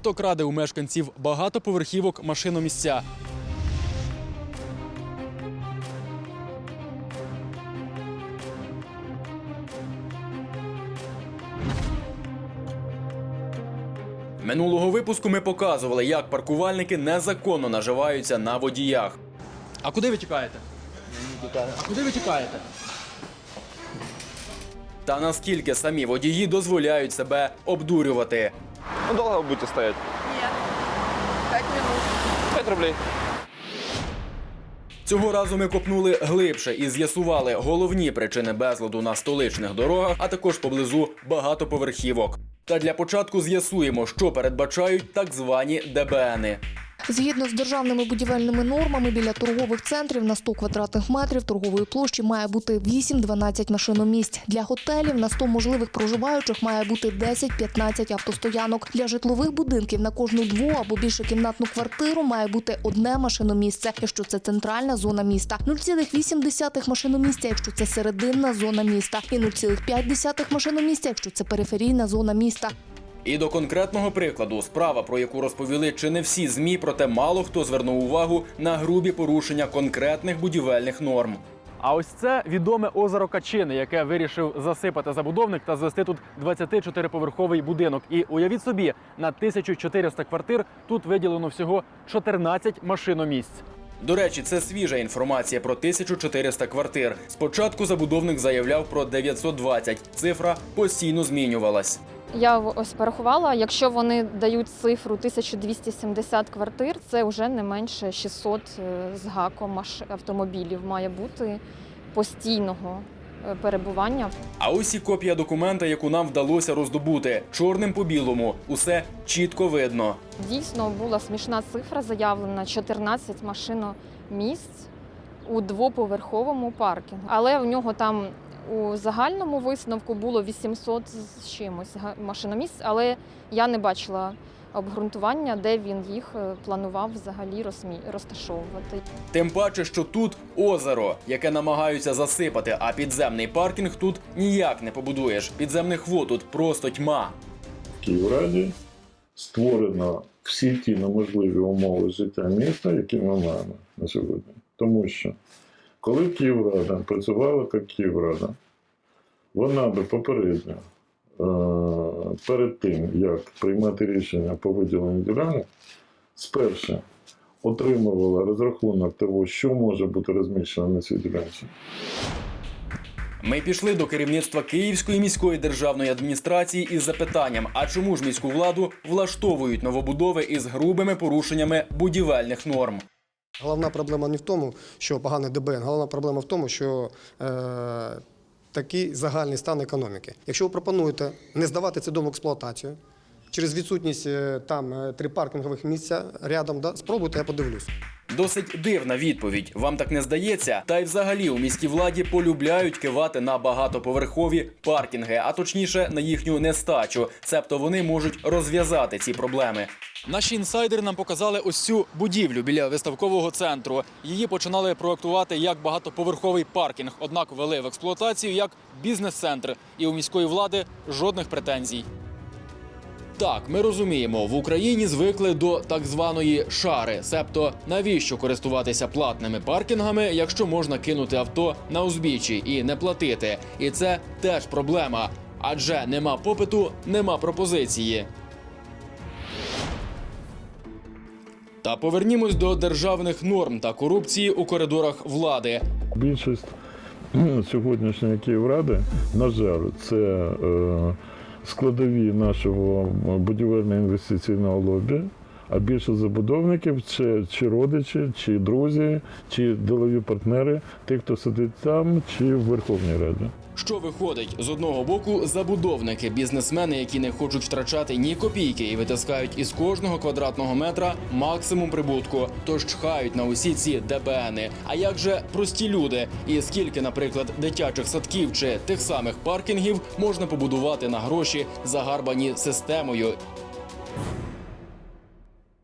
хто краде у мешканців багатоповерхівок машиномісця. Минулого випуску ми показували, як паркувальники незаконно наживаються на водіях. А куди ви тікаєте? А куди ви тікаєте? Та наскільки самі водії дозволяють себе обдурювати. Ну, долго вы будете стоять? Нет. Пять минут. 5 рублей. Цього разу ми копнули глибше і з'ясували головні причини безладу на столичних дорогах, а також поблизу багатоповерхівок. Та для початку з'ясуємо, що передбачають так звані ДБНи. Згідно з державними будівельними нормами, біля торгових центрів на 100 квадратних метрів торгової площі має бути 8-12 машиномісць. Для готелів на 100 можливих проживаючих має бути 10-15 автостоянок. Для житлових будинків на кожну дво або більше кімнатну квартиру має бути одне машиномісце, якщо це центральна зона міста, 0,8 машиномісця, якщо це серединна зона міста, і 0,5 машиномісця, якщо це периферійна зона міста. І до конкретного прикладу, справа, про яку розповіли чи не всі змі, проте мало хто звернув увагу на грубі порушення конкретних будівельних норм. А ось це відоме озеро Качини, яке вирішив засипати забудовник та звести тут 24-поверховий будинок. І уявіть собі, на 1400 квартир тут виділено всього 14 машиномісць. До речі, це свіжа інформація про 1400 квартир. Спочатку забудовник заявляв про 920. Цифра постійно змінювалась. Я ось порахувала, якщо вони дають цифру 1270 квартир, це вже не менше 600 е, з гаком автомобілів має бути постійного е, перебування. А ось і копія документа, яку нам вдалося роздобути. Чорним по білому. Усе чітко видно. Дійсно була смішна цифра заявлена 14 машиномісць у двоповерховому паркінгу. Але в нього там у загальному висновку було 800 з чимось машиномісць, але я не бачила обґрунтування, де він їх е, планував взагалі розмі- розташовувати. Тим паче, що тут озеро, яке намагаються засипати, а підземний паркінг тут ніяк не побудуєш. Підземних вод тут просто тьма. в Київраді створено всі ті неможливі умови життя міста, які ми маємо на сьогодні. Тому що коли Київрада працювала як Київрада, вона би попередньо, е, перед тим, як приймати рішення по виділенню ділянок, спершу отримувала розрахунок того, що може бути розміщено на цій ділянці. Ми пішли до керівництва Київської міської державної адміністрації із запитанням: а чому ж міську владу влаштовують новобудови із грубими порушеннями будівельних норм? Головна проблема не в тому, що поганий ДБН, головна проблема в тому, що е, такий загальний стан економіки. Якщо ви пропонуєте не здавати цей дом в експлуатацію, через відсутність е, там е, три паркінгових місця рядом, да, спробуйте, я подивлюсь. Досить дивна відповідь. Вам так не здається? Та й взагалі у міській владі полюбляють кивати на багатоповерхові паркінги, а точніше на їхню нестачу. Цебто вони можуть розв'язати ці проблеми. Наші інсайдери нам показали ось цю будівлю біля виставкового центру. Її починали проектувати як багатоповерховий паркінг, однак ввели в експлуатацію як бізнес-центр. І у міської влади жодних претензій. Так, ми розуміємо, в Україні звикли до так званої шари, себто навіщо користуватися платними паркінгами, якщо можна кинути авто на узбіччі і не платити. І це теж проблема, адже нема попиту, нема пропозиції. Та повернімось до державних норм та корупції у коридорах влади. Більшість сьогоднішньої Київради, на жаль, це е, складові нашого будівельно-інвестиційного лобі. А більше забудовників це чи родичі, чи друзі, чи ділові партнери, тих, хто сидить там, чи в Верховній Раді. Що виходить з одного боку, забудовники, бізнесмени, які не хочуть втрачати ні копійки і витискають із кожного квадратного метра максимум прибутку, тож чхають на усі ці ДБНи. А як же прості люди? І скільки, наприклад, дитячих садків чи тих самих паркінгів можна побудувати на гроші, загарбані системою?